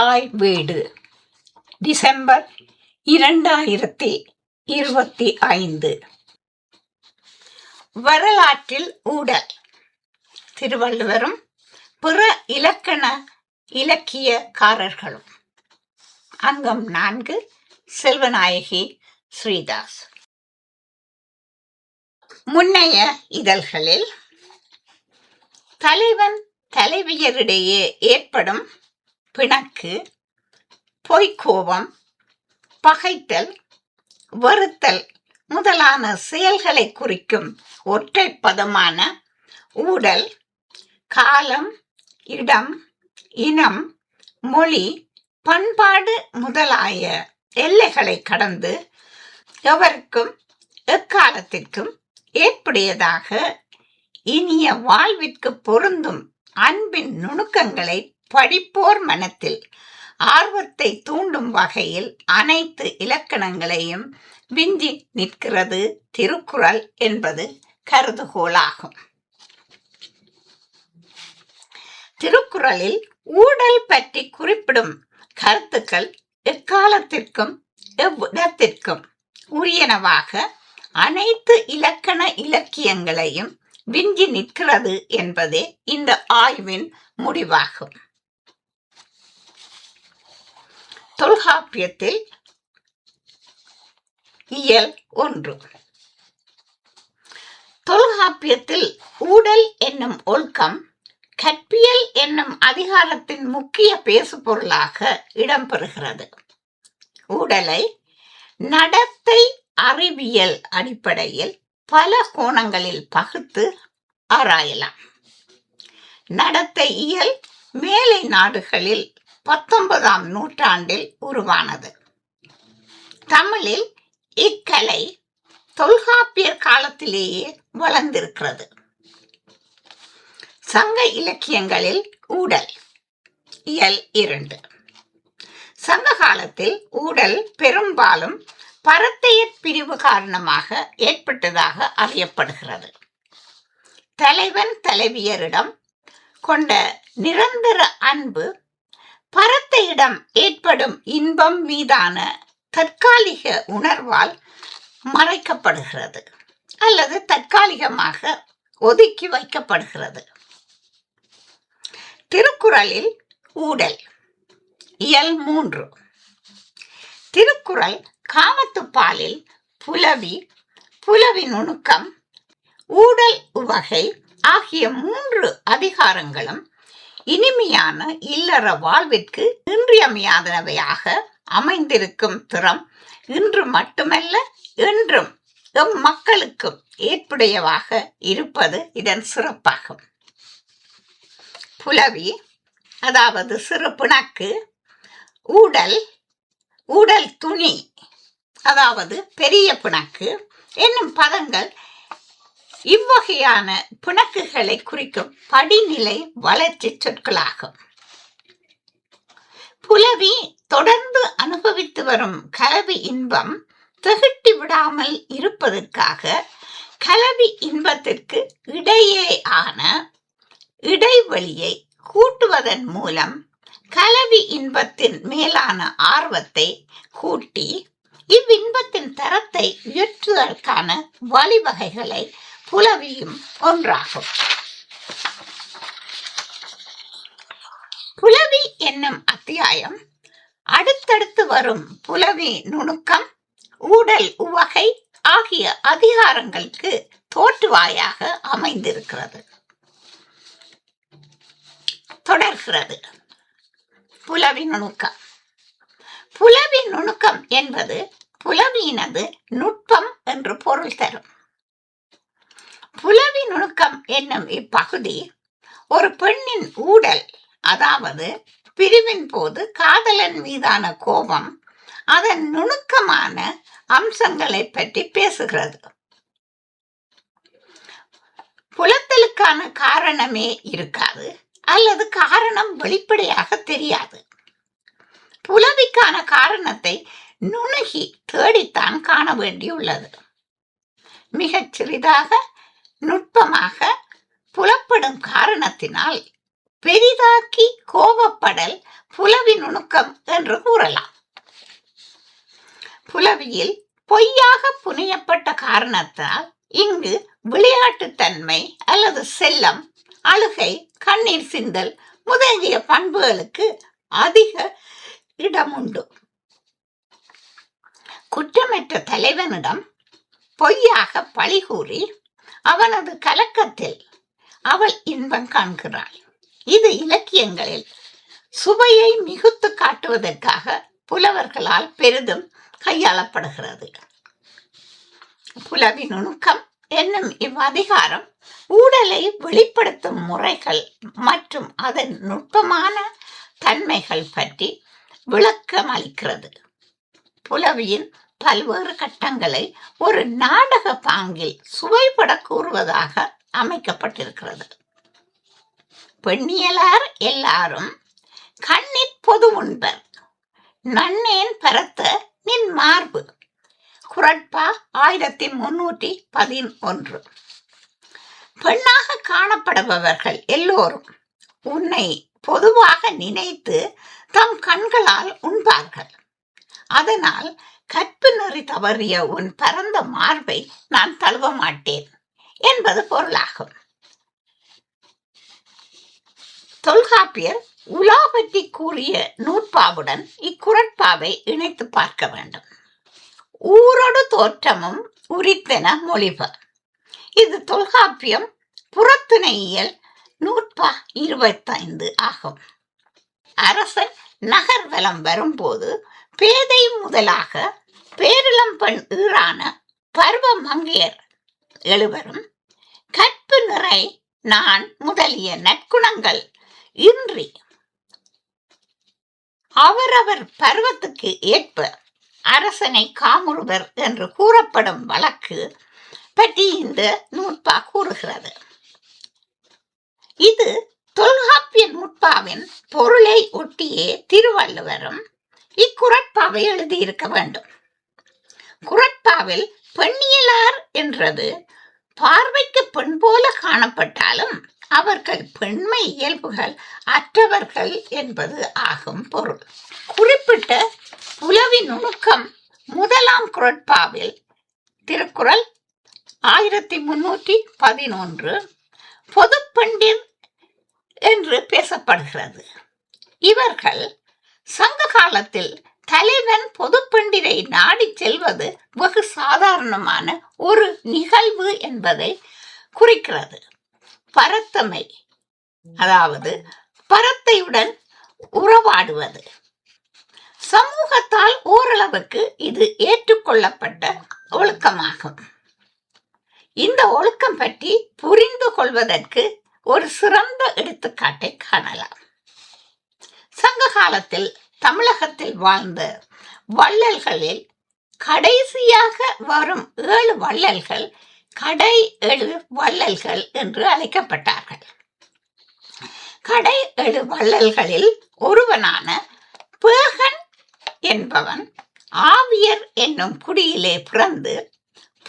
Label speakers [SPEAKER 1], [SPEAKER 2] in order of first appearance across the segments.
[SPEAKER 1] தாய் வீடு. டிசம்பர் இரண்டாயிரத்தி இருபத்தி ஐந்து. வரலாற்றில் ஊடல். திருவள்ளுவரும் பிற இலக்கண இலக்கியக்காரர்களும். அங்கம் நான்கு செல்வநாயகி ஸ்ரீதாஸ். முன்னைய இதழ்களில் தலைவன் தலைவியரிடையே ஏற்படும் பிணக்கு பொய்க்கோபம் பகைத்தல் வெறுத்தல் முதலான செயல்களை குறிக்கும் ஒற்றை பதமான ஊடல் காலம் இடம் இனம் மொழி பண்பாடு முதலாய எல்லைகளை கடந்து எவருக்கும் எக்காலத்திற்கும் ஏற்புடையதாக இனிய வாழ்விற்கு பொருந்தும் அன்பின் நுணுக்கங்களை படிப்போர் மனத்தில் ஆர்வத்தை தூண்டும் வகையில் அனைத்து இலக்கணங்களையும் விஞ்சி நிற்கிறது திருக்குறள் என்பது கருதுகோளாகும். திருக்குறளில் ஊடல் பற்றி குறிப்பிடும் கருத்துக்கள் எக்காலத்திற்கும் எவ்விடத்திற்கும் உரியனவாக அனைத்து இலக்கண இலக்கியங்களையும் விஞ்சி நிற்கிறது என்பதே இந்த ஆய்வின் முடிவாகும். தொல்காப்பியத்தில் இயல் ஒன்று. தொல்காப்பியத்தில் ஊடல் என்னும் ஒழுக்கம் கற்பியல் என்னும் அதிகாரத்தின் முக்கிய பேசு பொருளாக இடம்பெறுகிறது. ஊடலை நடத்தை அறிவியல் அடிப்படையில் பல கோணங்களில் பகுத்து ஆராயலாம். நடத்தை இயல் மேலை நாடுகளில் பத்தொன்பதாம் நூற்றாண்டில் உருவானது. தமிழில் இக்கலை தொல்காப்பியர் காலத்திலேயே வளர்ந்திருக்கிறது. சங்க இலக்கியங்களில் ஊடல் இயல் இரண்டு. சங்க காலத்தில் ஊடல் பெரும்பாலும் பரத்தையர் பிரிவு காரணமாக ஏற்பட்டதாக அறியப்படுகிறது. தலைவன் தலைவியரிடம் கொண்ட நிரந்தர அன்பு பரத்தையிடம் ஏற்படும் இன்பம் மீதான தற்காலிக உணர்வால் மறைக்கப்படுகிறது அல்லது தற்காலிகமாக ஒதுக்கி வைக்கப்படுகிறது. திருக்குறளில் ஊடல் இயல் மூன்று. திருக்குறள் காமத்துப்பாலில் புலவி புலவி நுணுக்கம் ஊடல் உவகை ஆகிய மூன்று அதிகாரங்களும் இனிமையான இல்லற வாழ்விற்கு இன்றியமையாதனவையாக அமைந்திருக்கும் திறம் இன்று மட்டுமல்ல என்றும் எம் மக்களுக்கும் ஏற்புடையவாக இருப்பது இதன் சிறப்பாகும். புலவி அதாவது சிறு பிணக்கு ஊடல் ஊடல் துணி அதாவது பெரிய பிணக்கு என்னும் பதங்கள் இவ்வகையான பிணக்குகளை குறிக்கும் படிநிலை வளர்ச்சி சொற்களாகும். புலவி தொடர்ந்து அனுபவித்து வரும் கலவி இன்பம் திகட்டி விடாமல் இருப்பதற்காக கலவி இன்பத்திற்கு இடையே ஆன இடைவெளியை கூட்டுவதன் மூலம் கலவி இன்பத்தின் மேலான ஆர்வத்தை கூட்டி இவ்வின்பத்தின் தரத்தை உயர்த்துவதற்கான வழிவகைகளை புலவியும் ஒன்றாகும். புலவி என்னும் அத்தியாயம் அடுத்தடுத்து வரும் புலவி நுணுக்கம் ஊடல் உவகை ஆகிய அதிகாரங்களுக்கு தோற்றுவாயாக அமைந்திருக்கிறது. தொடர்கிறது புலவி நுணுக்கம். புலவி நுணுக்கம் என்பது புலவியினது நுட்பம் என்று பொருள் தரும். புலவி நுணுக்கம் என்னும் இப்பகுதி ஒரு பெண்ணின் ஊடல் அதாவது பிரிவின் போது காதலன் மீதான கோபம் அதன் நுணுக்கமான அம்சங்களை பற்றி பேசுகிறது. புலத்தலுக்கான காரணமே இருக்காது அல்லது காரணம் வெளிப்படையாக தெரியாது. புலவிக்கான காரணத்தை நுணுகி தேடித்தான் காண வேண்டியுள்ளது. மிகச் சிறிதாக நுட்பமாக புலப்படும் காரணத்தினால் பெரிதாக்கி கோபப்படல் புலவி நுணுக்கம் என்று கூறலாம். புலவியில் பொய்யாக புனையப்பட்ட காரணத்தால் இங்கு விளையாட்டுத்தன்மை அல்லது செல்லம் அழுகை கண்ணீர் சிந்தல் முதலிய பண்புகளுக்கு அதிக இடம் உண்டு குற்றமற்ற தலைவனிடம் பொய்யாக பழி கூறி அவனது கலக்கத்தில் அவள் இன்பம் காண்கிறாள். இது இலக்கியங்களில் சுவையை மிகுத்து காட்டுவதற்காக புலவர்களால் பெரிதும் கையாளப்படுகிறது. புலவி நுணுக்கம் என்னும் இவ்வதிகாரம் ஊடலை வெளிப்படுத்தும் முறைகள் மற்றும் அதன் நுட்பமான தன்மைகள் பற்றி விளக்கம் அளிக்கிறது புலவியின் பல்வேறு கட்டங்களை ஒரு நாடக பாங்கில் சுவைபட கூறுவதாக அமைக்கப்பட்டிருக்கிறது. பெண்ணியலார் எல்லாரும் கண்ணிற் பொது உண்பர் நன்னேன் பரத்த நின் மார்பு. குரட்பா ஆயிரத்தி முன்னூற்றி பதினொன்று. பெண்ணாக காணப்படுபவர்கள் எல்லோரும் உன்னை பொதுவாக நினைத்து தம் கண்களால் உண்பார்கள். அதனால் கற்பு நெறி தவறிய உன் பரந்த மார்பை நான் தழுவ மாட்டேன் என்பது பொருளாகும். தொல்காப்பியர் உலா பற்றி கூறிய நூற்பாவுடன் இக்குரட்பாவை இணைத்து பார்க்க வேண்டும். ஊரொடு தோற்றமும் உரித்தென மொழிப. இது தொல்காப்பியம் புறத்துணையியல் நூற்பா இருபத்தைந்து ஆகும். அரசன் நகர் வலம் வரும்போது பேதை முதலாக பேரிளம்பெண் ஈரான பருவ மங்கையர் எழுவரும் கற்பு நிறை நான் முதலிய நற்குணங்கள் இன்றி அவரவர் பருவத்துக்கு ஏற்ப அரசனை காமுறுவர் என்று கூறப்படும் வழக்கு பற்றி இந்த நூற்பா கூறுகிறது. இது தொல்காப்பிய நூற்பாவின் பொருளை ஒட்டியே திருவள்ளுவரும் இக்குரட்பாவை எழுதியிருக்க வேண்டும். குரட்பாவில் பெண்ணியலார் என்றது பார்வைக்கு பெண் போல காணப்பட்டாலும் அவர்கள் பெண்மை இயல்புகள் அற்றவர்கள் என்பது ஆகும் பொருள். குறிப்பிட்ட புலவி நுணுக்கம் முதலாம் குரட்பாவில் திருக்குறள் ஆயிரத்தி முன்னூற்றி பதினொன்று பொது பெண்டிர் என்று பேசப்படுகிறது. இவர்கள் சங்க காலத்தில் தலைவன் பொதுப்பண்டிரை நாடி செல்வது வெகு சாதாரணமான ஒரு நிகழ்வு என்பதை குறிக்கிறது. பரத்தமை அதாவது பரத்தையுடன் உறவாடுவது. சமூகத்தால் ஓரளவுக்கு இது ஏற்றுக்கொள்ளப்பட்ட ஒழுக்கமாகும். இந்த ஒழுக்கம் பற்றி புரிந்து கொள்வதற்கு ஒரு சிறந்த எடுத்துக்காட்டை காணலாம். சங்க காலத்தில் தமிழகத்தில் வாழ்ந்த வள்ளல்களில் கடைசியாக வரும் ஏழு வள்ளல்கள் கடை எழு வள்ளல்கள் என்று அழைக்கப்பட்டார்கள். கடை எழு வள்ளல்களில் ஒருவனான பேகன் என்பவன் ஆவியர் என்னும் குடியிலே பிறந்து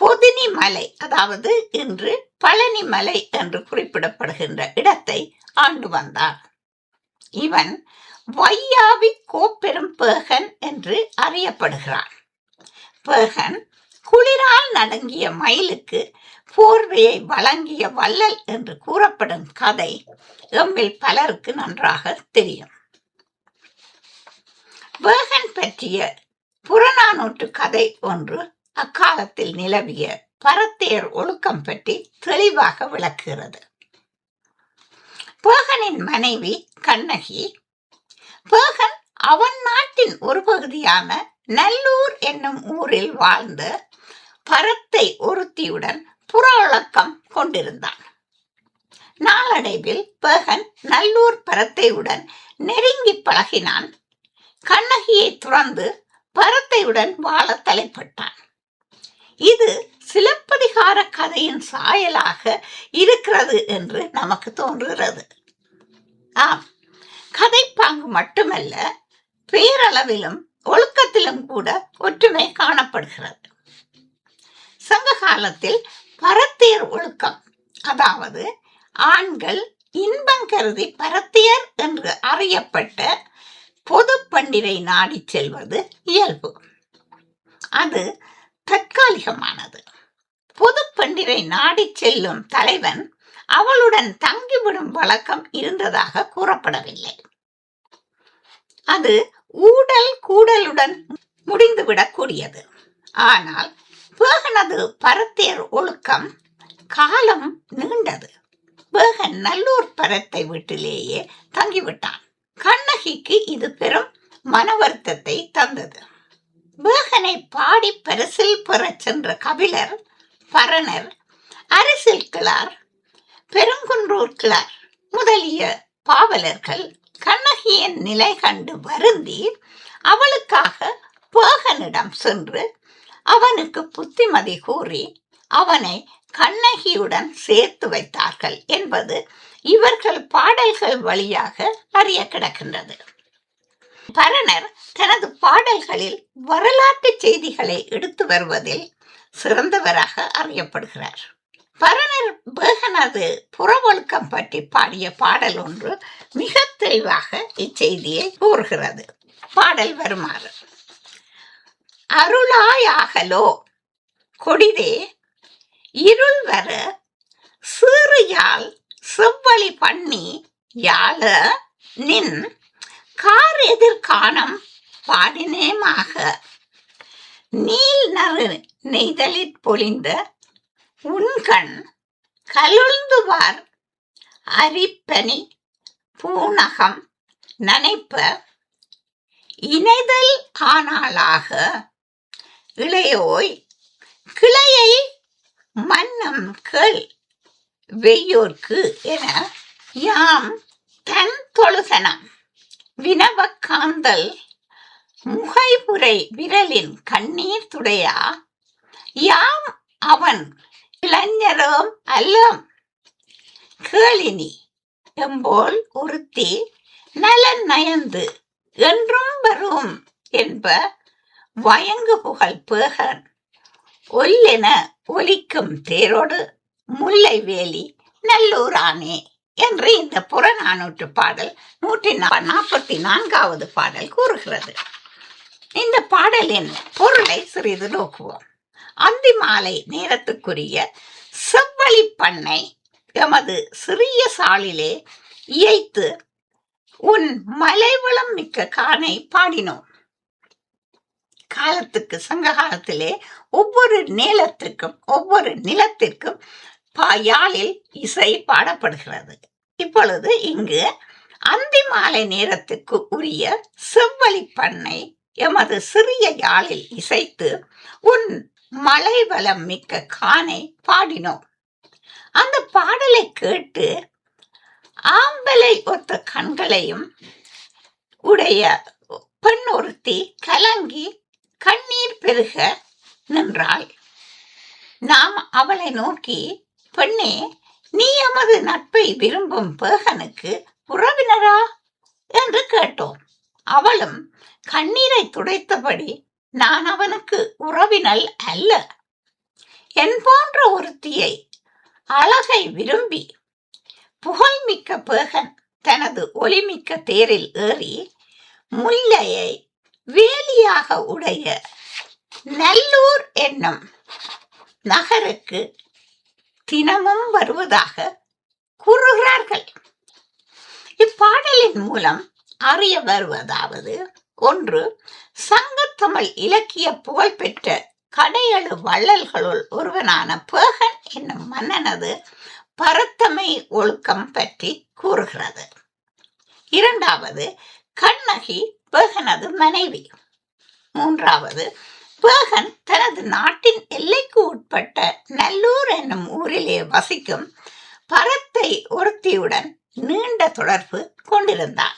[SPEAKER 1] பொதினி மலை அதாவது இன்று பழனி மலை என்று குறிப்பிடப்படுகின்ற இடத்தை ஆண்டு வந்தான். இவன் வையாவி கோப்பெரும் பேகன் என்று அறியப்படுகிறான். பேகன் குளிரால் நடுங்கிய மயிலுக்கு போர்வையை வழங்கிய வள்ளல் என்று கூறப்படும் கதை எம்மில் பலருக்கு நன்றாக தெரியும். பேகன் பற்றிய புறநானூற்று கதை ஒன்று அக்காலத்தில் நிலவிய பரத்தேர் ஒழுக்கம் பற்றி தெளிவாக விளக்குகிறது. பேகனின் மனைவி கண்ணகி பேகன் அவன் நாட்டின் ஒரு பகுதியான நல்லூர் என்னும் ஊரில் வாழ்ந்து பரத்தை ஒருத்தியுடன் புறவழக்கம் கொண்டிருந்தான். நாளடைவில் பேகன் நல்லூர் பரத்தையுடன் நெருங்கி பழகினான். கண்ணகியை துறந்து பரத்தையுடன் வாழ தலைப்பட்டான். இது சிலப்பதிகார கதையின் சாயலாக இருக்கிறது என்று நமக்கு தோன்றுகிறது. ஆம் கதைப்பாங்கு மட்டுமல்ல பேரளவிலும் ஒழுக்கத்திலும் கூட ஒற்றுமை காணப்படுகிறது. சங்க காலத்தில் பரத்தியர் ஒழுக்கம் அதாவது ஆண்கள் இன்பம் கருதி பரத்தியர் என்று அறியப்பட்ட பொது பண்டிகை நாடிச் செல்வது இயல்பு. அது தற்காலிகமானது. பொது பண்டிகை நாடிச் செல்லும் தலைவன் அவளுடன் தங்கிவிடும் வழக்கம் இருந்ததாக கூறப்படவில்லை. அது ஊடல் கூடலுடன் முடிந்துவிடக்கூடியது ஆனால் வேகனது பரத்தேர் ஒழுக்கம் காலம் நீண்டது. வேகன் நல்லூர் பரத்தை வீட்டிலேயே தங்கிவிட்டான். கண்ணகிக்கு இது பெரும் மன வருத்தத்தை தந்தது. வேகனை பாடி பரிசில் பெறச் சென்ற கபிலர் பரணர் அரசில் கிளார் பெருங்குன்றூர் கிளார் முதலிய பாவலர்கள் கண்ணகியின் நிலை கண்டு வருந்தி அவளுக்காக பேகனிடம் சென்று அவனுக்கு புத்திமதி கூறி அவனை கண்ணகியுடன் சேர்த்து வைத்தார்கள் என்பது இவர்கள் பாடல்கள் வழியாக அறிய கிடக்கின்றது. பரணர் தனது பாடல்களில் வரலாற்று செய்திகளை எடுத்து வருவதில் சிறந்தவராக அறியப்படுகிறார். பரணர் பேகனது புறவொழுக்கம் பற்றி பாடிய பாடல் ஒன்று மிக தெளிவாக இச்செய்தியை கூறுகிறது. பாடல் வருமாறு. அருளாயாகலோ கொடிதே இருள் வர சீறு யாழ் செவ்வழி பண்ணி யாழ நின் கார் எதிர்காணம் பாடினேமாக. நீல் நறு நெய்தலிற் பொழிந்த உண்கண் கலுழ்ந்துவார் அரிப்பனி பூனகம் நனைப்ப இணைதல் ஆனாளாக இளையோய் கிளையை மன்னம் கேள் வெய்யோர்க்கு என யாம் தன் தொழுசனம் வினவக்காந்தல். முகைபுரை விரலின் கண்ணீர் துடையா? யாம் அவன் இளைஞரோம் அல்லம். கேளினி எம்போல் ஒருத்தி நலன் நயந்து என்றும் வரும் என்ப வயங்கு புகழ் பேகன் ஒல்லென ஒலிக்கும் தேரோடு முல்லை வேலி நல்லூரானே. என்று இந்த புறநானூற்று பாடல் நூற்றி நாற்பத்தி நான்காவது பாடல் கூறுகிறது. இந்த பாடலின் பொருளை சிறிது நோக்குவோம். அந்தி மாலை நேரத்துக்குரிய செவ்வழி பண்ணை எமது சிறிய சாலிலே இயைத்து உன் மலைவளம் மிக்க கானை பாடினோம். காலத்துக்கு சங்க காலத்திலே ஒவ்வொரு நேலத்திற்கும் ஒவ்வொரு நிலத்திற்கும் யாழில் இசை பாடப்படுகிறது. இப்பொழுது இங்கு அந்தி மாலை நேரத்துக்கு உரிய செவ்வழி பண்ணை எமது சிறிய யாழில் இசைத்து உன் மலை வளம் மிக்க கானை பாடினோம். அந்த பாடலை கேட்டு ஆம்பலை ஒத்த கண்களையும் உடைய பெண் ஒருத்தி கலங்கி கண்ணீர் பெருக நின்றாள். நாம் அவளை நோக்கி பெண்ணே நீ எமது நட்பை விரும்பும் பேகனுக்கு உறவினரா என்று கேட்டோம். அவளும் கண்ணீரை துடைத்தபடி நான் அவனுக்கு உறவினல் அல்ல. என் போன்ற ஒருத்தியை அழகை விரும்பி புகழ்மிக்க பேகன் தனது ஒளிமிக்க தேரில் ஏறி முல்லையை வேலியாக உடைய நல்லூர் என்னும் நகருக்கு தினமும் வருவதாக கூறுகிறார்கள். இப்பாடலின் மூலம் அறிய வருவதாவது ஒன்று சங்கத்தமிழ் இலக்கிய புகழ்பெற்ற கடையழு வள்ளல்களுள் ஒருவனான பேகன் என்னும் மன்னனது பரத்தமை ஒழுக்கம் பற்றி கூறுகிறது. இரண்டாவது கண்ணகி பேகனது மனைவி. மூன்றாவது பேகன் தனது நாட்டின் எல்லைக்கு உட்பட்ட நல்லூர் என்னும் ஊரிலே வசிக்கும் பரத்தை ஒருத்தியுடன் நீண்ட தொடர்பு கொண்டிருந்தான்.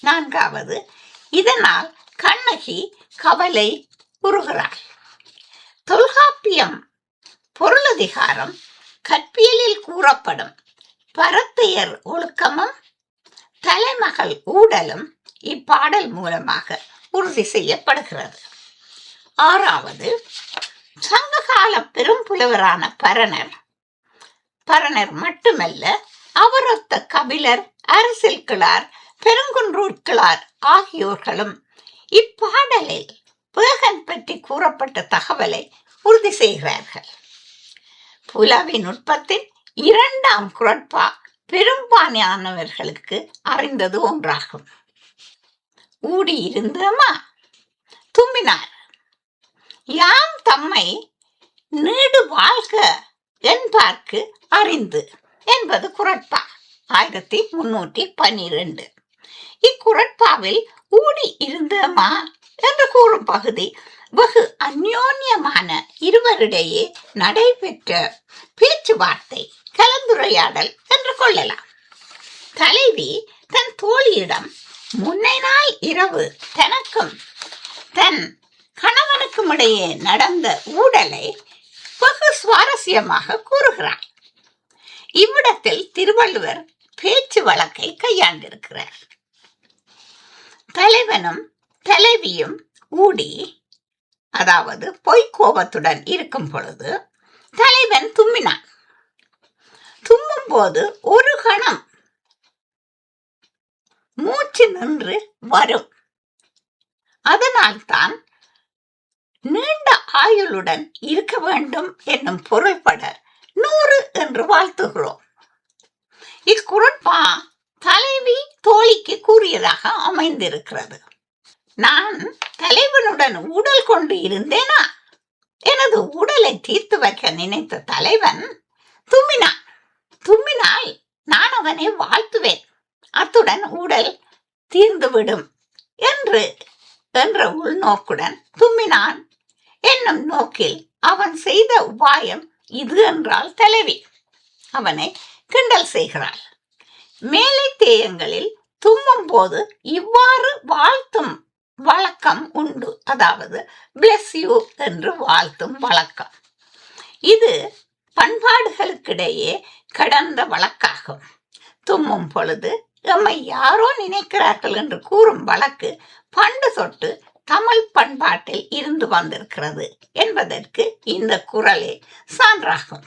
[SPEAKER 1] நான்காவது இதனால் கண்ணகி கவலை உருகிறாள். தொல்காப்பியம் பொருளதிகாரம் கற்பியலில் கூறப்படும் பரத்தையர் ஒழுக்கமும் தலைமகள் ஊடலும் இப்பாடல் மூலமாக உறுதி செய்யப்படுகிறது. ஆறாவது சங்ககால பெரும் புலவரான பரணர். பரணர் மட்டுமல்ல அவரொத்த கபிலர் அரசில் கிளார் பெருங்குன்றூர் கிளார் ஆகியோர்களும் இப்பாடலில் பேகன் பற்றி கூறப்பட்ட தகவலை உறுதி செய்கிறார்கள். புலவி நுட்பத்தின் இரண்டாம் குரட்பா பெரும்பான்மையானவர்களுக்கு அறிந்தது ஒன்றாகும். ஊடி இருந்தமா தும்பினார். யாம் தம்மை நீடு வாழ்க என்பார்க்கு அறிந்து என்பது குரட்பா. ஆயிரத்தி முன்னூற்றி பன்னிரண்டு. இக்குரட்பாவில் ஊடி இருந்தமா என்று கூறும் பகுதி வெகு அந்யோன்யமான இருவரிடையே நடைபெற்ற பேச்சுவார்த்தை கலந்துரையாடல் என்று கொள்ளலாம். தலைவி தன் தோழியிடம் முன்னை நாள் இரவு தனக்கும் தன் கணவனுக்கும் இடையே நடந்த ஊடலை வெகு சுவாரஸ்யமாக கூறுகிறார். இவ்விடத்தில் திருவள்ளுவர் பேச்சு வழக்கை கையாண்டிருக்கிறார். தலைவனும் தலைவியும் ஊடி அதாவது பொய்க்கோபத்துடன் இருக்கும் பொழுது தலைவன் தும்மினான். தும்மும் போது ஒரு கணம் மூச்சு நின்று வரும். அதனால்தான் நீண்ட ஆயுளுடன் இருக்க வேண்டும் என்னும் பொருள்பட நூறு என்று வாழ்த்துகிறோம். இக்குரட்பா தலைவி தோழிக்கு கூறியதாக அமைந்திருக்கிறது. நான் தலைவனுடன் உடல் கொண்டு இருந்தேனா? எனது உடலை தீர்த்து வைக்க நினைத்த தலைவன் தும்மினான். தும்மினால் நான் அவனை வாழ்த்துவேன். அத்துடன் உடல் தீர்ந்துவிடும் என்று என்ற உள்நோக்குடன் தும்மினான். என்னும் நோக்கில் அவன் செய்த உபாயம் இது என்றால் தலைவி. அவனை கிண்டல் செய்கிறாள். மேலை தேயங்களில் தும்மும் போது இவ்வாறு வாழ்த்தும் வழக்கம் உண்டு. அதாவது பிளஸ் யூ என்று வாழ்த்தும் வழக்கம். இது பண்பாடுகளுக்கிடையே கடந்த வழக்காகும். தும்மும் பொழுது எம்மை யாரோ நினைக்கிறார்கள் என்று கூறும் வழக்கு பண்டு தொட்டு தமிழ் பண்பாட்டில் இருந்து வந்திருக்கிறது என்பதற்கு இந்த குரலே சான்றாகும்.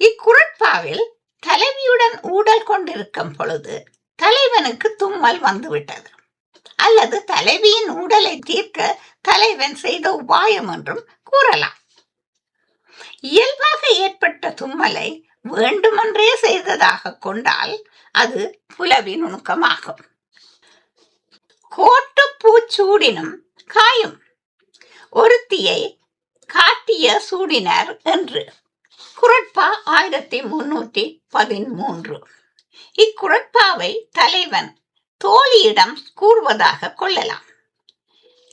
[SPEAKER 1] இக்குரட்பாவில் தலைவியுடன் ஊடல் கொண்டிருக்கும் பொழுது தலைவனுக்கு தும்மல் வந்துவிட்டது. அல்லது தலைவியின் ஊடலை தீர்க்க தலைவன் செய்த உபாயம் என்றும் கூறலாம். இயல்பாக ஏற்பட்ட தும்மலை வேண்டுமென்றே செய்ததாக கொண்டால் அது புலவி நுணுக்கமாகும். கோட்டு பூச்சூடினும் காயும். ஒருத்தியை காட்டிய சூடினர் என்று. குரட்பா ஆயிரத்தி முன்னூற்றி பதிமூன்று இக்குரட்பாவை தலைவன் தோழியிடம் கூறுவதாக கொள்ளலாம்.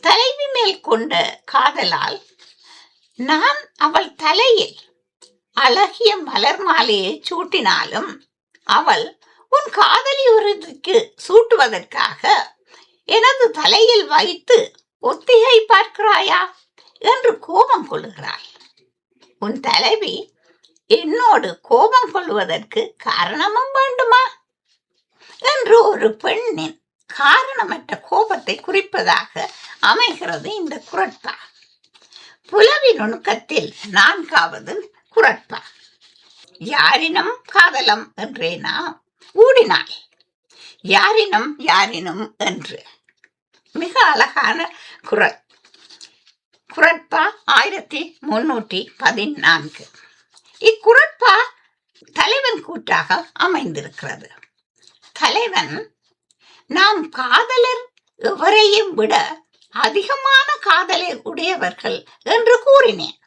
[SPEAKER 1] தலைவி மேல் கொண்ட காதலால் நான் அவள் தலையில் அழகிய மலர் மாலையை சூட்டினாலும் அவள் உன் காதலி ஒருத்திக்கு சூட்டுவதற்காக எனது தலையில் வைத்து ஒத்திகை பார்க்கிறாயா என்று கோபம் கொள்ளுகிறாள். உன் தலைவி என்னோடு கோபம் கொள்வதற்கு காரணமும் வேண்டுமா? என்று ஒரு பெண்ணின் காரணமற்ற கோபத்தை குறிப்பதாக அமைகிறது இந்த குரட்பா. புலவி நுணுக்கத்தில் நான்காவது குரட்பா. யாரினம் காதலம் என்றேனா? ஊடினாள். யாரினும் யாரினும் என்று. மிக அழகான குரல். குரட்பா ஆயிரத்தி முன்னூற்றி பதினான்கு. இக்குரட்பா தலைவன் கூட்டாக அமைந்திருக்கிறது. தலைவன் நாம் காதலர் எவரையும் விட அதிகமான காதலை உடையவர்கள் என்று கூறினேன்.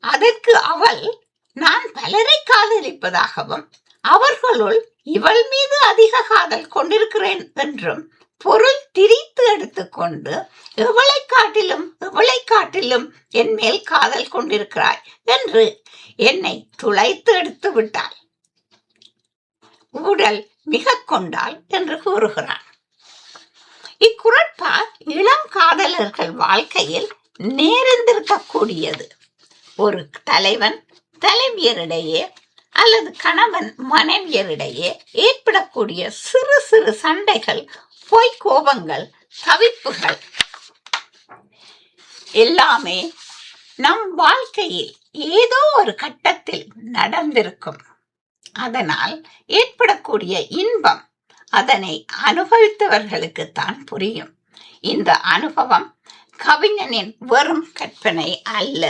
[SPEAKER 1] அதற்கு அவள் நான் பலரை காதலிப்பதாகவும் அவர்களுள் இவள் மீது அதிக காதல் கொண்டிருக்கிறேன் என்றும் பொருள் திரித்து எடுத்துக்கொண்டு எவளை காட்டிலும் இவளை காட்டிலும் என் மேல் காதல் கொண்டிருக்கிறாய் என்று என்னை துளைத்து எடுத்து விட்டாள். உடல் மிக கொண்டாள் என்று கூறுகிறான். இக்குரட்பா இளம் காதலர்கள் வாழ்க்கையில் நேர்ந்திருக்கக்கூடியது. ஒரு தலைவன் தலைவியரிடையே அல்லது கணவன் மனைவியரிடையே ஏற்படக்கூடிய சிறு சிறு சண்டைகள் பொய் கோபங்கள் தவிப்புகள் எல்லாமே நம் வாழ்க்கையில் ஏதோ ஒரு கட்டத்தில் நடந்திருக்கும். அதனால் ஏற்படக்கூடிய இன்பம் அதனை அனுபவித்தவர்களுக்கு தான் புரியும். இந்த அனுபவம் கவிஞனின் வெறும் கற்பனை அல்ல.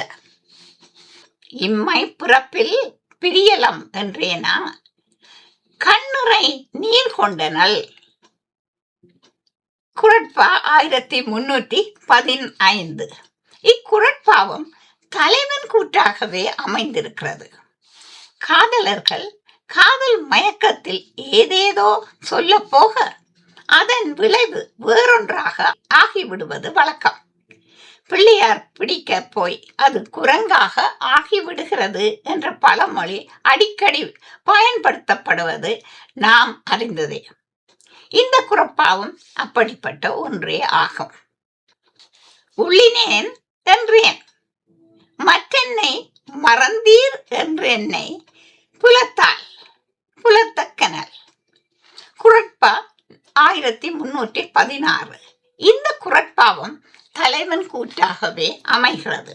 [SPEAKER 1] இம்மை பிறப்பில் பிரியலம் என்றேனா? கண்ணுரை நீர் கொண்டனல் குரட்பா ஆயிரத்தி முன்னூற்றி பதினைந்து. இக்குரட்பாவும் தலைவன் கூற்றாகவே அமைந்திருக்கிறது. காதலர்கள் காதல் மயக்கத்தில் ஏதேதோ சொல்ல போக அதன் விளைவு வேறொன்றாக ஆகிவிடுவது வழக்கம். பிள்ளையார் பிடிக்க போய் அது குரங்காக ஆகிவிடுகிறது என்ற பழமொழி அடிக்கடி பயன்படுத்தப்படுவது நாம் அறிந்ததே. இந்த குரப்பாவும் அப்படிப்பட்ட ஒன்றே ஆகும். உள்ளினேன் என்றேன். மற்றென்னை மறந்தீர் என்றென்னை புலத்தால் புலத்தக்கனல். குரட்பா ஆயிரத்தி முன்னூற்றி பதினாறு. இந்த குரட்பாவும் தலைவன் கூற்றாகவே அமைகிறது.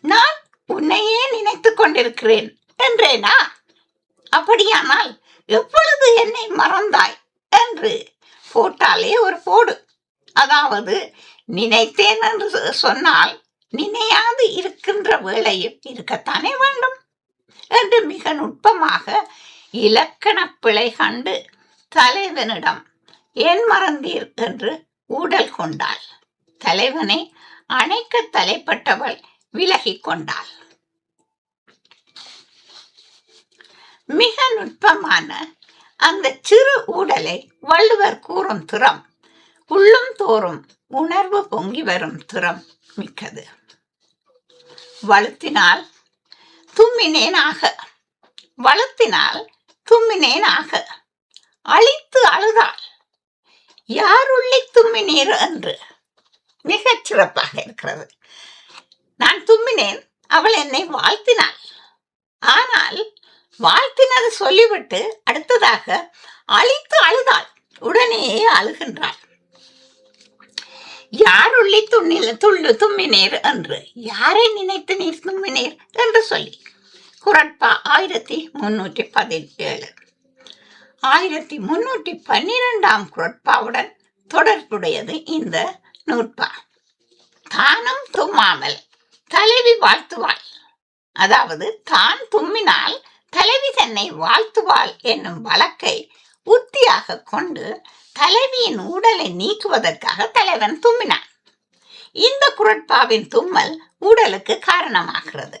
[SPEAKER 1] நான் உன்னையே நினைத்துக் கொண்டிருக்கிறேன் என்றேனா? அப்படியானால் எப்பொழுது என்னை மறந்தாய் என்று போட்டாலே ஒரு போடு. அதாவது நினைத்தேன் என்று சொன்னால் நினையாது இருக்கின்ற வேளையும் இருக்கத்தானே வேண்டும் என்று மிக நுட்பமாக இலக்கண பிழை கண்டு தலைவனிடம் ஏன் மறந்தீர்? என்று ஊடல் கொண்டாள். தலைவனை அணைக்க தலைப்பட்டவள் விலகிக் கொண்டாள். மிக நுட்பமான அந்த சிறு ஊடலை வள்ளுவர் கூறும் துறம் உள்ளும் தோறும் உணர்வு பொங்கி வரும் துறம் மிக்கது. வளர்த்தினால் தும்மினேனாக வளர்த்தினால் தும்மினேனாக அழித்து அழுதாள். யாருள்ளே தும்மினீர் என்று மிகச் சிறப்பாக இருக்கிறது. நான் தும்மினேன் அவள் என்னை வாழ்த்தினாள். ஆனால் வாழ்த்தினது சொல்லிவிட்டு அடுத்ததாக அழித்து அழுதாள். உடனே அழுகின்றாள். யார் உள்ளே துண்ணில துள்ளு தும்மினீர் என்று யாரை நினைத்து நீர் தும்மினீர்? என்று சொல்லி குரட்பா ஆயிரத்தி முன்னூற்றி பதினேழு. ஆயிரத்தி முன்னூற்றி பன்னிரெண்டாம் குரட்பாவுடன் தொடர்புடையது இந்த நூற்பா. தானும் தும்மாமல் தலைவி வாழ்த்துவாள். அதாவது தான் தும்மினால் தலைவி தன்னை வாழ்த்துவாள் என்னும் வழக்கை உத்தியாக கொண்டு தலைவியின் உடலை நீக்குவதற்காக தலைவன் தும்மினான். இந்த குரட்பாவின் தும்மல் உடலுக்கு காரணமாகிறது.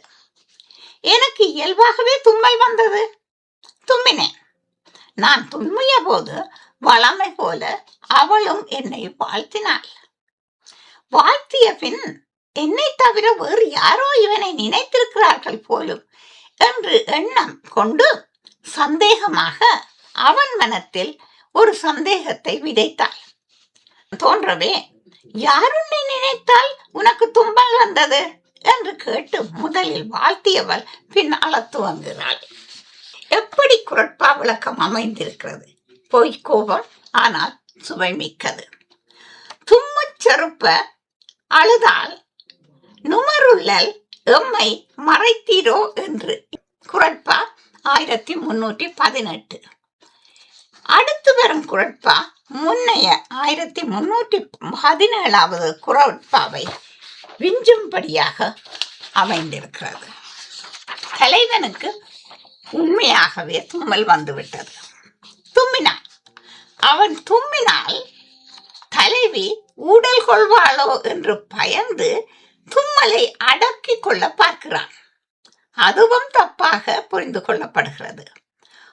[SPEAKER 1] எனக்கு இயல்பாகவே தும்மல் வந்தது. தும்மினேன். நான் தும்மிய போது வளமை போல அவளும் என்னை வாழ்த்தினாள். வாழ்த்திய பின் என்னை தவிர வேறு யாரோ இவனை நினைத்திருக்கிறார்கள் போலும் என்று எண்ணம் கொண்டு சந்தேகமாக அவன் மனத்தில் ஒரு சந்தேகத்தை விதைத்தாள். தோன்றவே யார் உன்னை நினைத்தால் உனக்கு துன்பம் வந்தது? என்று கேட்டு முதலில் வாழ்த்தியவள் பின் அளத்து துவங்குகிறாள் எப்படி விளக்கம் அமைந்திருக்கிறது. பொய் கோபம் ஆனால் சுவை மிக்கது. தும்முச் செருப்ப அழுதால் நுமருள்ளல் எம்மை மறைத்தீரோ என்று. குரட்பா ஆயிரத்தி முன்னூற்றி பதினெட்டு. அடுத்து வரும் குரட்பா முன்னைய ஆயிரத்தி முன்னூற்றி பதினேழாவது குரட்பாவை விஞ்சும்படியாக அமைந்திருக்கிறது. தலைவனுக்கு உண்மையாகவே தும்மல் வந்துவிட்டது. தும்மினான் அவன் தும்மினால் தலைவி ஊடல் கொள்வாளோ என்று பயந்து தும்மலை அடக்கிக் கொள்ள பார்க்கிறான். அதுவும் தப்பாக புரிந்து கொள்ளப்படுகிறது.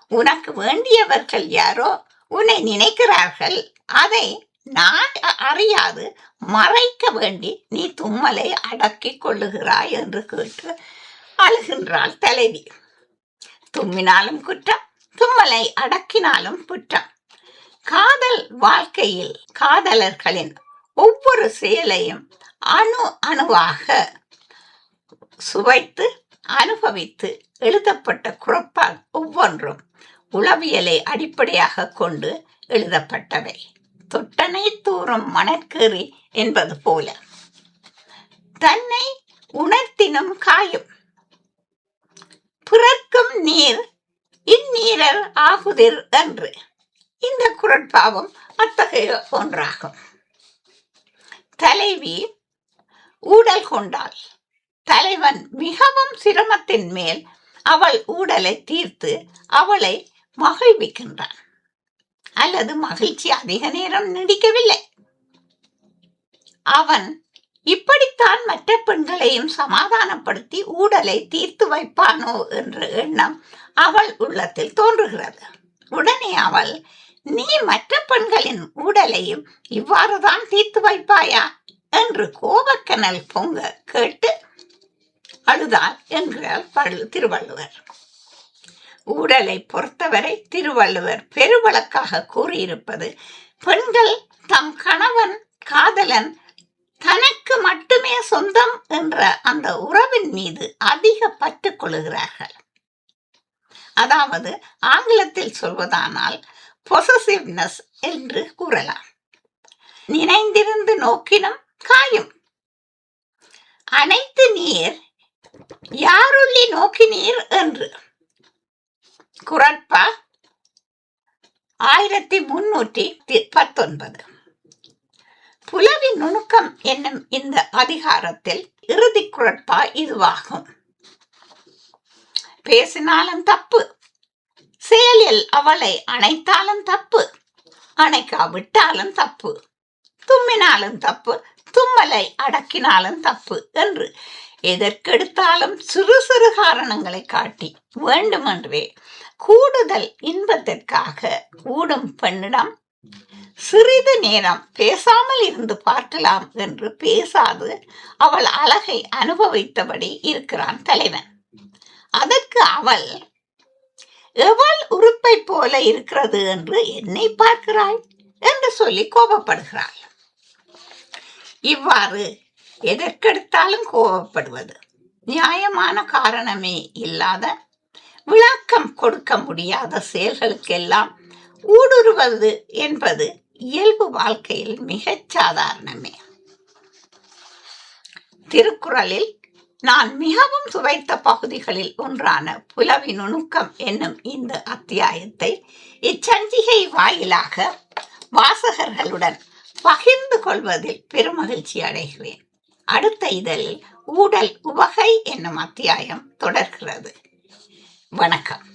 [SPEAKER 1] உனக்கு வேண்டியவர்கள் யாரோ உன்னை நினைக்கிறார்கள். அதை நான் அறியாது. மறைக்க வேண்டி நீ தும்மலை அடக்கிக் கொள்ளுகிறாய் என்று கேட்டு அழுகின்றாள் தலைவி. தும்மினாலும் குற்றம் தும்மலை அடக்கினாலும் குற்றம். காதல் வாழ்க்கையில் காதலர்களின் ஒவ்வொரு செயலையும் அணு அணுவாக சுவைத்து அனுபவித்து எழுதப்பட்ட குழப்பால் ஒவ்வொன்றும் உளவியலை அடிப்படையாக கொண்டு எழுதப்பட்டவை. தொட்டனை தூரம் மணற்கேறி என்பது போல. தன்னை உணர்த்தினும் காயும் பிறர்க்கும் நீர் இந்நீரர் ஆகுதிர் என்று. இந்த குரட்பாவம் அத்தகைய ஒன்றாகும். தலைவி ஊடல் கொண்டாள். தலைவன் மிகவும் சிரமத்தின் மேல் அவள் ஊடலை தீர்த்து அவளை மகிழ்விக்கின்றான். அல்லது மகிழ்ச்சி அதிக நேரம் நீடிக்கவில்லை. அவன் இப்படித்தான் மற்ற பெண்களையும் சமாதானப்படுத்தி ஊடலை தீர்த்து வைப்பானோ என்ற எண்ணம் அவள் உள்ளத்தில் தோன்றுகிறது. உடனே அவள் நீ மற்ற பெண்களின் ஊடலையும் இவ்வாறுதான் தீர்த்து வைப்பாயா? என்று கோபக்கனல் பொங்க கேட்டு அழுதாள் என்கிறார் பள்ளு திருவள்ளுவர். ஊடலை பொறுத்தவரை திருவள்ளுவர் பெருவழக்காக கூறியிருப்பது பெண்கள் தம் கணவன் காதலன் தனக்கு மட்டுமே சொந்தம் என்ற அந்த உறவின் மீது அதிக பற்று கொள்ளுகிறார்கள் அதாவது ஆங்கிலத்தில் சொல்வதானால் பொசசிவ்னஸ் என்று கூறலாம். நினைந்திருந்து நோக்கினும் காயும். அனைத்து நீர் யாருள்ளி நோக்கினீர் என்று. குரட்பா ஆயிரத்தி முன்னூற்றி பத்தொன்பது. புலவி நுணுக்கம் என்னும் இந்த அதிகாரத்தில் இறுதி குரட்பா இதுவாகும். பேசினாலும் தப்பு. செயலில் அவளை அணைத்தாலும் தப்பு. அணைக்காவிட்டாலும் தப்பு. தும்மினாலும் தப்பு. தும்மலை அடக்கினாலும் தப்பு என்று எதற்கெடுத்தாலும் சிறு சிறு காரணங்களை காட்டி வேண்டுமென்றே கூடுதல் இன்பத்திற்காக ஊடும் பெண்ணிடம் சிறிது நேரம் பேசாமல் இருந்து பார்க்கலாம் என்று பேசாது அவள் அழகை அனுபவித்தபடி இருக்கிறான் தலைவன். அதற்கு அவள் எவள் உறுப்பை போல இருக்கிறது என்று என்னை பார்க்கிறாய்? என்று சொல்லி கோபப்படுகிறாள். இவ்வாறு எதற்கெடுத்தாலும் கோபப்படுவது நியாயமான காரணமே இல்லாத விளக்கம் கொடுக்க முடியாத செயல்களுக்கெல்லாம் ஊடுருவது என்பது இயல்பு வாழ்க்கையில் மிகச் சாதாரணமே. திருக்குறளில் நான் மிகவும் சுவைத்த பகுதிகளில் ஒன்றான புலவி நுணுக்கம் என்னும் இந்த அத்தியாயத்தை இச்சஞ்சிகை வாயிலாக வாசகர்களுடன் பகிர்ந்து கொள்வதில் பெருமகிழ்ச்சி அடைகிறேன். அடுத்த இதழில் ஊடல் உவகை என்னும் அத்தியாயம் தொடர்கிறது. வணக்கம்.